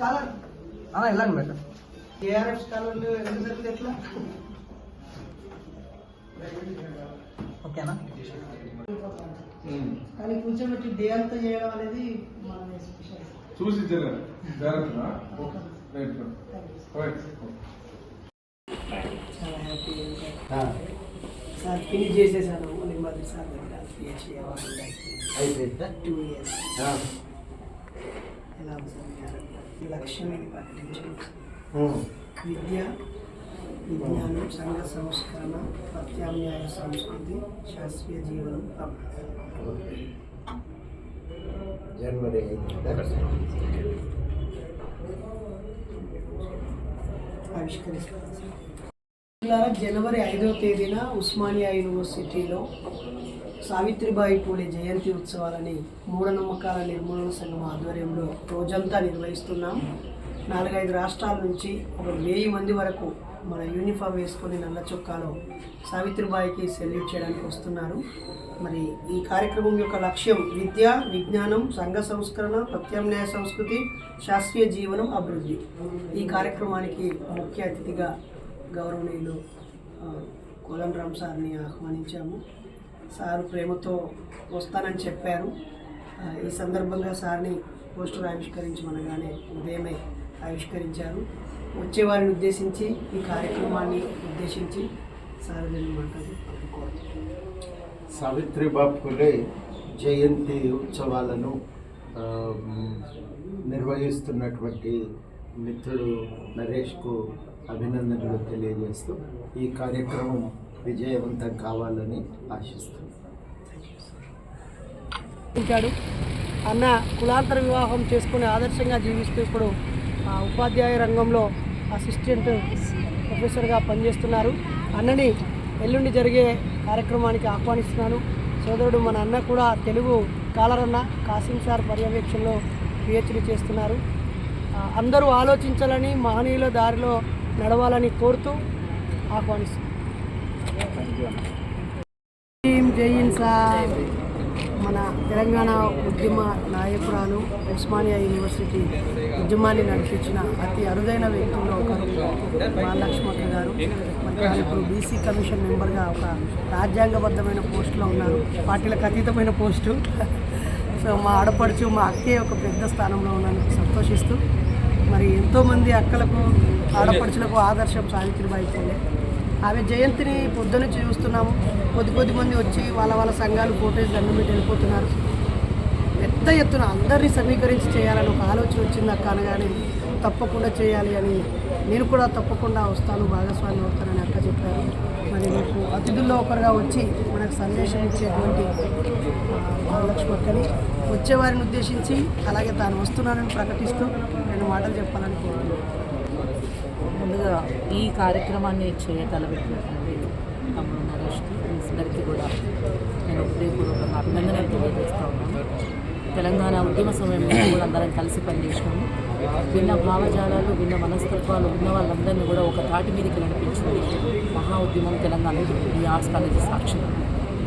Scholar అన్న వెళ్ళండి better ARF స్కాలర్లు ఎందుకు జరిగింది ఎట్లా? ఓకేనా? కానీ కూర్చోబెట్టి డే అంతా చేయడం అనేది మన స్పెషల్ చూసి రైట్ రైట్ సార్ ఫినిష్ చేసేసాను. నెమ్మది సార్ దగ్గర. టూ ఇయర్స్ ఎలా ఇది ప్రకటించడం. విద్య విజ్ఞానం సంఘ సంస్కరణ ప్రత్యామ్నాయ సంస్కృతి శాస్త్రీయ జీవనం జనవరి ఆవిష్కరిస్తారు. జనవరి ఐదవ తేదీన ఉస్మానియా యూనివర్సిటీలో సావిత్రిబాయి పూలే జయంతి ఉత్సవాలని మూఢనమ్మకాల నిర్మూలన సంఘం ఆధ్వర్యంలో రోజంతా నిర్వహిస్తున్నాం. నాలుగైదు రాష్ట్రాల నుంచి ఒక వెయ్యి మంది వరకు మన యూనిఫామ్ వేసుకొని నల్ల చొక్కాలో సావిత్రిబాయికి సెల్యూట్ చేయడానికి వస్తున్నారు. మరి ఈ కార్యక్రమం యొక్క లక్ష్యం విద్య విజ్ఞానం సంఘ సంస్కరణ ప్రత్యామ్నాయ సంస్కృతి శాస్త్రీయ జీవనం అభివృద్ధి. ఈ కార్యక్రమానికి ముఖ్య అతిథిగా గౌరవనీయులు కోలం రామ్ సార్ని ఆహ్వానించాము. సారు ప్రేమతో వస్తానని చెప్పారు. ఈ సందర్భంగా సార్ని పోస్టర్ ఆవిష్కరించమనగానే ఉదయమే ఆవిష్కరించారు. వచ్చే వారిని ఉద్దేశించి ఈ కార్యక్రమాన్ని ఉద్దేశించి సార్ నేను మాటలు కోరుతున్నాను సావిత్రిబాబు జయంతి ఉత్సవాలను నిర్వహిస్తున్నటువంటి మిత్రుడు నరేష్కు అభినందనలు తెలియజేస్తూ ఈ కార్యక్రమం విజయవంతం కావాలని ఆశిస్తున్నాను. అన్న కులాంతర వివాహం చేసుకుని ఆదర్శంగా జీవిస్తూ ఇప్పుడు ఆ, ఉపాధ్యాయ రంగంలో అసిస్టెంట్ ప్రొఫెసర్గా పనిచేస్తున్నారు. అన్నని ఎల్లుండి జరిగే కార్యక్రమానికి ఆహ్వానిస్తున్నాను. సోదరుడు మన అన్న కూడా తెలుగు కాలరన్న కాసిం సార్ పర్యవేక్షణలో పిహెచ్డి చేస్తున్నారు. అందరూ ఆలోచించాలని మహనీయుల దారిలో నడవాలని కోరుతూ ఆహ్వానిస్తున్నారు జై సార్ మన తెలంగాణ ఉద్యమ నాయకురాలు ఉస్మానియా యూనివర్సిటీ ఉద్యమాన్ని నడిపించిన అతి అరుదైన వ్యక్తుల్లో ఒకరు మహాలక్ష్మక్క గారు. మరి ఇప్పుడు బీసీ కమిషన్ మెంబర్గా ఒక రాజ్యాంగబద్ధమైన పోస్టులో ఉన్నారు. పార్టీలకు అతీతమైన పోస్టు. సో మా ఆడపడుచు మా అక్కే ఒక పెద్ద స్థానంలో ఉన్నందుకు సంతోషిస్తూ మరి ఎంతోమంది అక్కలకు ఆడపడుచులకు ఆదర్శం సావిత్రిబాయి పూలే ఆమె జయంతిని పొద్దున చూస్తున్నాము. కొద్ది కొద్ది మంది వచ్చి వాళ్ళ వాళ్ళ సంఘాలు ఫోటోస్ దండం పెట్టి వెళ్ళిపోతున్నారు. పెద్ద ఎత్తున అందరినీ సమీకరించి చేయాలని ఒక ఆలోచన వచ్చింది అక్క అనగానే తప్పకుండా చేయాలి అని నేను కూడా తప్పకుండా వస్తాను భాగస్వామి అవుతానని అక్క చెప్పారు. మరి మీకు అతిథుల్లో ఒకరుగా వచ్చి మనకు సందేశం ఇచ్చేటువంటి మహాలక్ష్మక్కని వచ్చేవారిని ఉద్దేశించి అలాగే తాను వస్తున్నానని ప్రకటిస్తూ రెండు మాటలు చెప్పాలని కోరుతున్నాను ముందుగా ఈ కార్యక్రమాన్ని చేయతలబెట్టినటువంటి తమ్ముడు నరేష్కి అందరికీ కూడా నేను హృదయపూర్వకంగా అభినందనలు తెలియజేస్తా ఉన్నాను. తెలంగాణ ఉద్యమ సమయంలో కూడా అందరం కలిసి పనిచేసినాము. భిన్న భావజాలాలు భిన్న మనస్తత్వాలు ఉన్న వాళ్ళందరినీ కూడా ఒక తాటి మీదకి నడిపించింది మహా ఉద్యమం తెలంగాణ. ఈ ఆర్ట్స్ కాలేజీ సాక్షి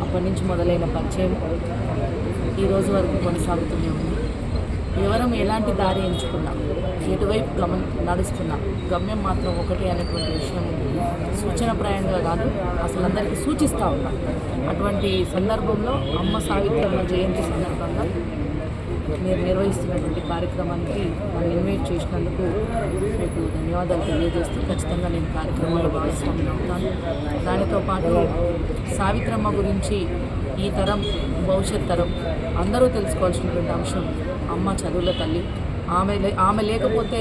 అప్పటి నుంచి మొదలైన పరిచయం ఈ రోజు వరకు కొనసాగుతూనే ఉంది. ఎవరం ఎలాంటి దారి ఎంచుకున్నాము ఎటువైపు గమన నడుస్తున్నా. గమ్యం మాత్రం ఒకటే అనేటువంటి విషయం సూచనప్రాయంగా కాదు అసలు అందరికీ సూచిస్తూ ఉన్నాం. అటువంటి సందర్భంలో అమ్మ సావిత్రమ్మ జయంతి సందర్భంగా మీరు నిర్వహిస్తున్నటువంటి కార్యక్రమానికి నన్ను ఇన్వైట్ చేసినందుకు మీకు ధన్యవాదాలు తెలియజేస్తూ ఖచ్చితంగా నేను కార్యక్రమాలు భాగస్వామ్యం అవుతాను. దానితో పాటు సావిత్రమ్మ గురించి ఈ తరం భవిష్యత్ తరం అందరూ తెలుసుకోవాల్సినటువంటి అంశం అమ్మ చదువుల తల్లి ఆమె లే- ఆమె లేకపోతే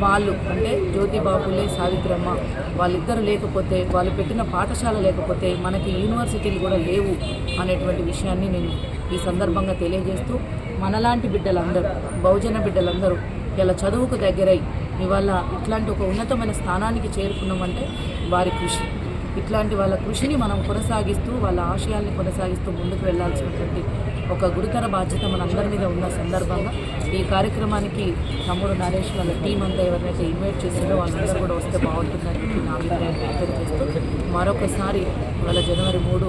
వాళ్ళు అంటే జ్యోతిబాబులే సావిత్రమ్మ వాళ్ళిద్దరు లేకపోతే వాళ్ళు పెట్టిన పాఠశాల లేకపోతే మనకి యూనివర్సిటీలు కూడా లేవు అనేటువంటి విషయాన్ని నేను ఈ సందర్భంగా తెలియజేస్తూ మనలాంటి బిడ్డలందరూ బహుజన బిడ్డలందరూ ఇలా చదువుకు దగ్గరై ఇవాళ ఇట్లాంటి ఒక ఉన్నతమైన స్థానానికి చేరుకున్నామంటే వారి కృషి. ఇట్లాంటి వాళ్ళ కృషిని మనం కొనసాగిస్తూ వాళ్ళ ఆశయాల్ని కొనసాగిస్తూ ముందుకు వెళ్ళాల్సినటువంటి ఒక గురుతర బాధ్యత మనందరి మీద ఉన్న సందర్భంగా ఈ కార్యక్రమానికి తమ్ముడు నరేష్ వాళ్ళ టీం అంతా ఎవరినైతే ఇన్వైట్ చేసిందో వాళ్ళందరూ కూడా వస్తే బాగుంటుందని చెప్పి నా అభిప్రాయాన్ని వ్యక్తం చేస్తూ మరొకసారి వాళ్ళ జనవరి మూడు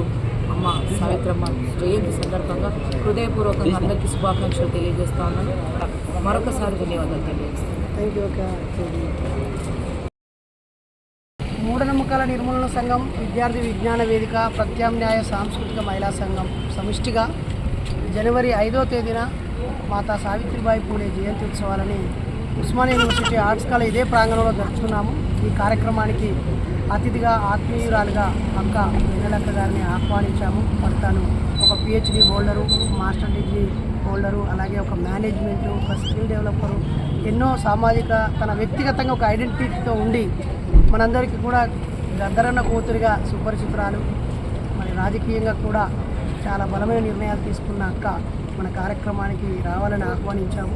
అమ్మ సావిత్రమ్మ జయంతి సందర్భంగా హృదయపూర్వకంగా అందరికీ శుభాకాంక్షలు తెలియజేస్తా ఉన్నాను. మరొకసారి ధన్యవాదాలు తెలియజేస్తాను. మూఢనమ్మకాల నిర్మూలన సంఘం విద్యార్థి విజ్ఞాన వేదిక ప్రత్యామ్నాయ సాంస్కృతిక మహిళా సంఘం సమిష్టిగా జనవరి ఐదో తేదీన మాతా సావిత్రిబాయి పూలే జయంతి ఉత్సవాలని ఉస్మానియా యూనివర్సిటీ ఆర్ట్స్ కాలేజ్ ఇదే ప్రాంగణంలో జరుపుతున్నాము. ఈ కార్యక్రమానికి అతిథిగా ఆత్మీయురాలుగా అక్క వెన్నెలక్క గారిని ఆహ్వానించాము. మరి తాను ఒక PhD holder master degree holder అలాగే ఒక మేనేజ్మెంట్ ఒక స్కిల్ డెవలపరు ఎన్నో సామాజిక తన వ్యక్తిగతంగా ఒక ఐడెంటిటీతో ఉండి మనందరికీ కూడా గద్దరన్న కూతురిగా సుపరిచితురాలు. మరి రాజకీయంగా కూడా చాలా బలమైన నిర్ణయాలు తీసుకున్న అక్క మన కార్యక్రమానికి రావాలని ఆహ్వానించాము.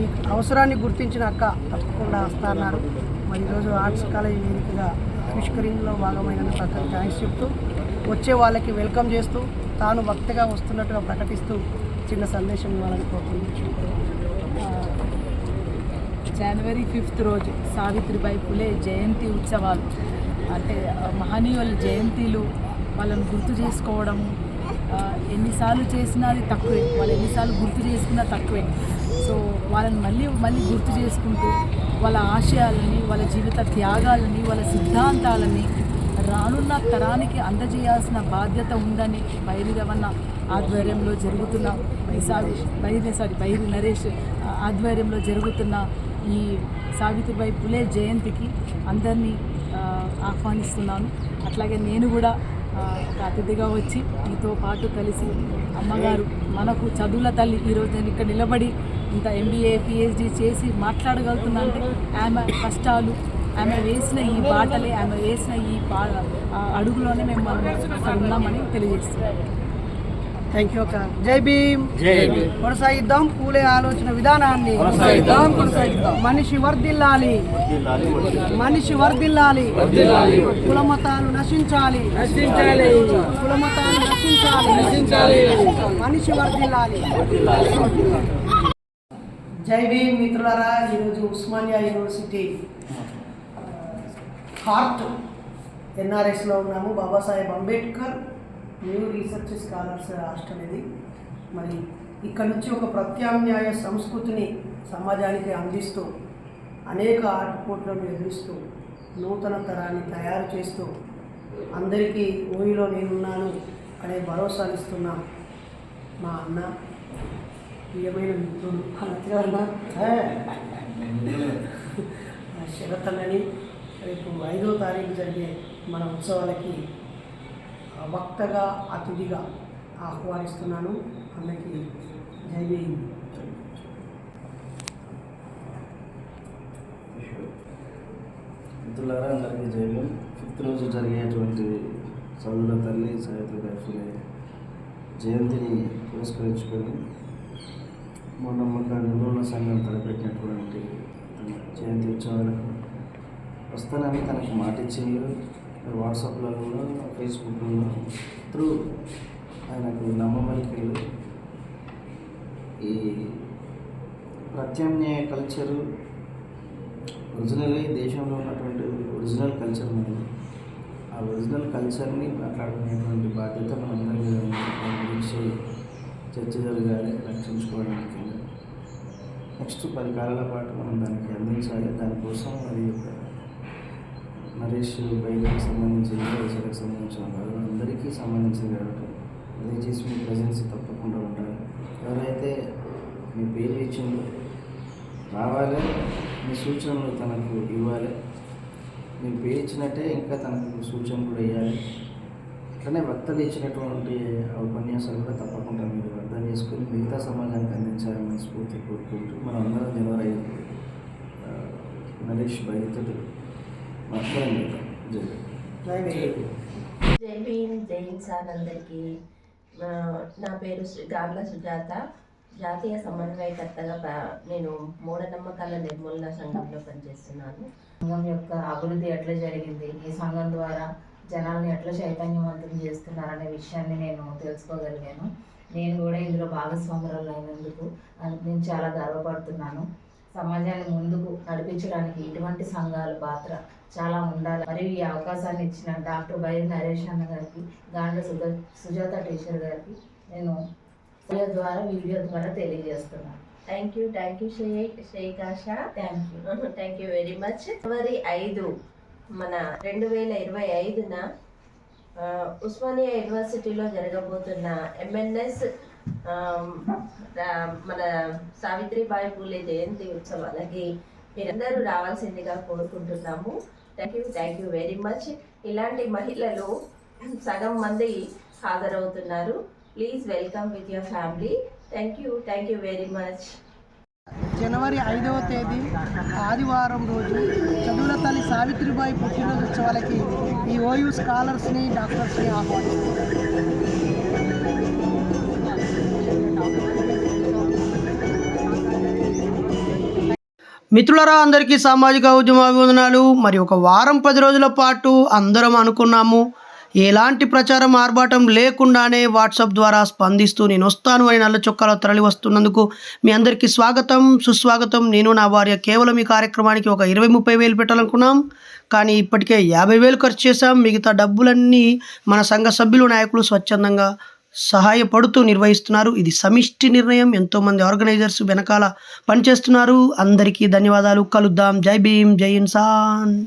ఈ అవసరాన్ని గుర్తించిన అక్క తప్పకుండా వస్తారన్నారు. మరి ఈరోజు ఆర్ట్స్ కాలేజ్ వేదికగా ఆవిష్కరణలో భాగమైనందుకు అక్క థ్యాంక్స్ చెప్తూ వచ్చే వాళ్ళకి వెల్కమ్ చేస్తూ తాను భక్తిగా వస్తున్నట్టుగా ప్రకటిస్తూ చిన్న సందేశం ఇవ్వాలని కోరుకుంటున్నాను. జనవరి ఫిఫ్త్ రోజు సావిత్రిబాయి పులే జయంతి ఉత్సవాలు. అంటే మహనీయుల జయంతిలు వాళ్ళని గుర్తు చేసుకోవడము ఎన్నిసార్లు చేసినా అది తక్కువే. వాళ్ళు ఎన్నిసార్లు గుర్తు చేసుకున్నా తక్కువే. సో వాళ్ళని మళ్ళీ మళ్ళీ గుర్తు చేసుకుంటూ వాళ్ళ ఆశయాలని వాళ్ళ జీవిత త్యాగాలని వాళ్ళ సిద్ధాంతాలని రానున్న తరానికి అందజేయాల్సిన బాధ్యత ఉందని బైరి రవణ ఆధ్వర్యంలో జరుగుతున్న ఈ సావి బైరి సారీ బైరి నరేష్ ఆధ్వర్యంలో జరుగుతున్న ఈ సావిత్రిబాయి పులే జయంతికి అందరినీ ఆహ్వానిస్తున్నాను. అట్లాగే నేను కూడా ఒక అతిథిగా వచ్చి మీతో పాటు కలిసి అమ్మగారు మనకు చదువుల తల్లి ఈరోజు నేను ఇక్కడ నిలబడి ఇంత ఎంబీఏ పిహెచ్డి చేసి మాట్లాడగలుగుతుందంటే అంటే ఆమె కష్టాలు ఆమె వేసిన ఈ బాటలే ఆమె వేసిన ఈ బా అడుగులోనే మేము మనం ఉన్నామని తెలియజేస్తున్నాం. థ్యాంక్ యూ అక్క. జై భీమ్. కొనసాగిద్దాం. పూలే ఆలోచన విధానాన్ని మనిషి వర్ధిల్లాలి. మనిషి వర్ధిల్లాలి. కులమతాలు నశించాలి. కులమతాలు నశించాలి. మనిషి వర్ధిల్లాలి. జై భీమ్ మిత్రులారా ఈరోజు ఉస్మానియా యూనివర్సిటీ హార్ట్ ఎన్ఆర్ఎస్లో ఉన్నాము. Babasaheb Ambedkar new research scholars hostel ఇది. మరి ఇక్కడ నుంచి ఒక ప్రత్యామ్నాయ సంస్కృతిని సమాజానికి అందిస్తూ అనేక ఆటుపోట్లను ఎదురిస్తూ నూతన తరాన్ని తయారు చేస్తూ అందరికీ ఊరిలో నేనున్నాను అనే భరోసానిస్తున్న మా అన్న ప్రియమైన మిత్రుడు. అన్న? శరత్ అన్నని రేపు ఐదో తారీఖు జరిగే మన ఉత్సవాలకి వక్తగా అతిథిగా ఆహ్వానిస్తున్నాను. అన్నకి జై మిత్రులారా అందరికీ జైలు ఫిఫ్త్ రోజు జరిగేటువంటి చదువుల తల్లి సావిత్రిబాయి గారి జయంతిని పురస్కరించుకొని మూఢనమ్మక నిర్మూలన సంఘం తలపెట్టినటువంటి జయంతి ఉత్సవాలకు వస్తానని తనకు మాట ఇచ్చిండ్రు వాట్సాప్లో కూడా ఫేస్బుక్లో త్రూ ఆయనకు నమ్మమలికలు ఈ ప్రత్యామ్నాయ కల్చరు ఒరిజినలీ దేశంలో ఉన్నటువంటి ఒరిజినల్ కల్చర్ మనది ఆ ఒరిజినల్ కల్చర్ని మాట్లాడుకునేటువంటి బాధ్యత మనందరి ఉంది. దాని గురించి చర్చ జరగాలి రక్షించుకోవడానికి. నెక్స్ట్ పది కాలాల పాటు మనం దానికి అందించాలి. దానికోసం అది ఒక నరేష్ బైబిల్కి సంబంధించిన వైశాఖకు సంబంధించిన వాళ్ళు అందరికీ సంబంధించింది కాబట్టి దయచేసి మీ ప్రజెన్స్ తప్పకుండా ఉండాలి. ఎవరైతే మీ పేరు ఇచ్చిందో రావాలి మీ సూచనలు తనకు ఇవ్వాలి. మీ పేరు ఇచ్చినట్టే ఇంకా తనకు సూచన కూడా ఇవ్వాలి. అట్లనే వక్తలు ఇచ్చినటువంటి ఉపన్యాసాలు కూడా తప్పకుండా మీరు అర్థం చేసుకొని మిగతా సమాజానికి అందించాలని స్ఫూర్తి కోరుకుంటూ మనం అందరం జనవరి నరేష్ బయలుతుడు జై భీమ్ జై ఇన్సాన్ అందరికీ. నా పేరు శ్రీ- గార్ల సుజాత. జాతీయ సమన్వయకర్తగా నేను మూఢనమ్మకాల నిర్మూలన సంఘంలో పనిచేస్తున్నాను. సంఘం యొక్క అభివృద్ధి ఎట్లా జరిగింది? ఈ సంఘం ద్వారా జనాల్ని ఎట్లా చైతన్యవంతం చేస్తున్నారనే విషయాన్ని నేను తెలుసుకోగలిగాను. నేను కూడా ఇందులో భాగస్వామురాలు అయినందుకు నేను చాలా గర్వపడుతున్నాను. సమాజాన్ని ముందుకు నడిపించడానికి ఇటువంటి సంఘాల పాత్ర చాలా ఉండాలి. మరియు ఈ అవకాశాన్ని ఇచ్చిన డాక్టర్ బై నరేష్ అన్న గారికి గాండ్ల సుజా సుజాత టీచర్ గారికి నేను వీడియో ద్వారా వీడియో ద్వారా తెలియజేస్తున్నాను. Thank you thank you Sheikh Asha thank you thank you very much జనవరి ఐదు మన రెండు వేల ఇరవై ఐదున ఉస్మానియా యూనివర్సిటీలో జరగబోతున్న ఎంఎన్ఎస్ మన సావిత్రిబాయి పూలే జయంతి ఉత్సవాలకి మీరందరూ రావాల్సిందిగా కోరుకుంటున్నాము. Thank you thank you very much ఇలాంటి మహిళలు సగం మంది హాజరవుతున్నారు. Please welcome with your family thank you thank you very much జనవరి ఐదవ తేదీ ఆదివారం రోజు చదువుల తల్లి సావిత్రిబాయి పుట్టినరోజు ఉత్సవాలకి ఈ ఓయూ స్కాలర్స్ని డాక్టర్స్ని ఆహ్వానిస్తారు మిత్రులరా అందరికీ సామాజిక ఉద్యమ అభివందనాలు. మరి ఒక వారం పది రోజుల పాటు అందరం అనుకున్నాము ఎలాంటి ప్రచారం ఆర్భాటం లేకుండానే వాట్సాప్ ద్వారా స్పందిస్తూ నేను వస్తాను అని నల్ల చొక్కాలో తరలి వస్తున్నందుకు మీ అందరికీ స్వాగతం సుస్వాగతం. నేను నా భార్య కేవలం ఈ కార్యక్రమానికి ఒక ఇరవై ముప్పై వేలు పెట్టాలనుకున్నాం కానీ ఇప్పటికే యాభై వేలు ఖర్చు చేశాం. మిగతా డబ్బులన్నీ మన సంఘ సభ్యులు నాయకులు స్వచ్ఛందంగా సహాయపడుతూ నిర్వహిస్తున్నారు. ఇది సమిష్టి నిర్ణయం. ఎంతోమంది ఆర్గనైజర్స్ వెనకాల పనిచేస్తున్నారు. అందరికీ ధన్యవాదాలు. కలుద్దాం. జై భీమ్. జై ఇన్సాన్.